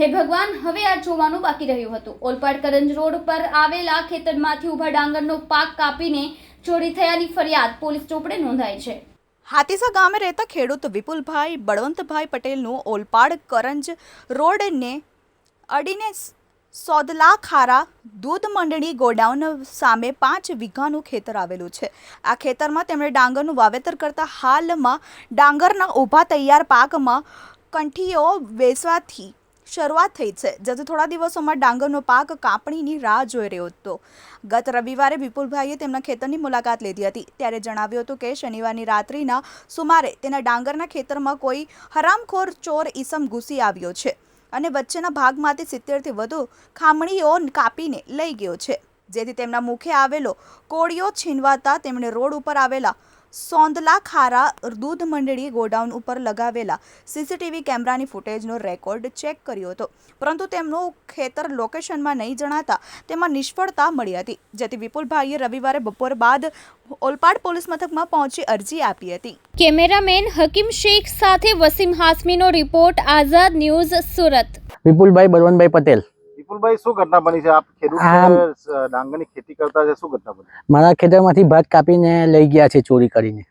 હે ભગવાન, હવે આ જોવાનું બાકી રહ્યું હતું. ઓલપાડ કરંજ રોડ પર આવેલા ખેતરમાંથી ઊભા ડાંગરનો પાક કાપીને ચોરી થયાની ફરિયાદ પોલીસ ચોપડે નોંધાઈ છે. હાથીસા ગામે રહેતા ખેડૂત વિપુલભાઈ બળવંતભાઈ પટેલનું ઓલપાડ કરંજ રોડને અડીને સોદલા ખારા દૂધ મંડળી ગોડાઉન સામે પાંચ વીઘાનું ખેતર આવેલું છે. આ ખેતરમાં તેમણે ડાંગરનું વાવેતર કરતા હાલમાં ડાંગરના ઊભા તૈયાર પાકમાં કંઠીઓ વેચવાથી શરૂઆત થઈ છે. જેથી થોડા દિવસોમાં ડાંગરનો પાક કાપણીની રાહ જોઈ રહ્યો હતો. ગત રવિવારે વિપુલભાઈએ તેમના ખેતરની મુલાકાત લીધી હતી. ત્યારે જણાવ્યું હતું કે શનિવારની રાત્રિના સુમારે તેના ડાંગરના ખેતરમાં કોઈ હરામખોર ચોર ઈસમ ઘૂસી આવ્યો છે અને વચ્ચેના ભાગમાંથી સિત્તેરથી વધુ ખામણીઓ કાપીને લઈ ગયો છે. જેથી તેમના મુખે આવેલો કોળિયો છીનવાતા તેમણે રોડ ઉપર આવેલા સોંદલા ખારા દૂધ મંડળી ગોડાઉન ઉપર લગાવેલા સીસીટીવી કેમેરાની ફૂટેજનો રેકોર્ડ ચેક કર્યો હતો. પરંતુ તેમનું ખેતર લોકેશનમાં નહીં જણાતા તેમાં નિષ્ફળતા મળી હતી જેથી વિપુલભાઈએ રવિવારે બપોર બાદ ઓલપાડ પોલીસ મથકમાં પહોંચી અરજી આપી હતી. કેમેરામેન હકીમ શેખ સાથે વસીમ હાસમીનો રિપોર્ટ આઝાદ ન્યૂઝ સુરત. વિપુલભાઈ બળવંતભાઈ પટેલ. વિપુલભાઈ શું ઘટના બની છે? આપ ખેડૂત ડાંગરની ખેતી કરતા છે શું ઘટના બની? મારા ખેતરમાંથી ભાત કાપીને લઈ ગયા છે ચોરી કરીને.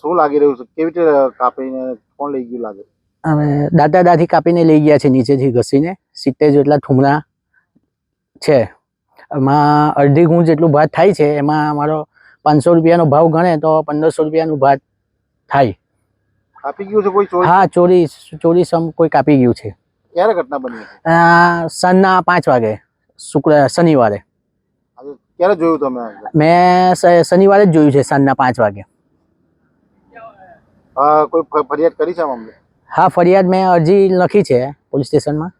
શું લાગી રહ્યું છે? કેવી રીતે કાપીને કોણ લઈ ગયું લાગે? હવે દાદા દાદી કાપીને લઈ ગયા છે નીચેથી ઘસીને. સિત્તેર જેટલા ઠુમરા છે. એમાં અડધી ગુણ જેટલું ભાત થાય છે. એમાં મારો પાંચસો રૂપિયાનો ભાવ ગણે તો પંદરસો રૂપિયાનું ભાત થાય. કાપી ગયું છે કોઈ ચોરી? હા ચોરી ચોરી સમ કોઈ કાપી ગયું છે. ક્યારે ઘટના બની સનના પાંચ વાગે શુક્ર શનિવારે. ક્યારે જોયું તમે મેં શનિવારે જ જોયું છે સાંજના પાંચ વાગે. કોઈ ફરિયાદ કરી છે મામલે? હા ફરિયાદ મેં અરજી લખી છે પોલીસ સ્ટેશનમાં.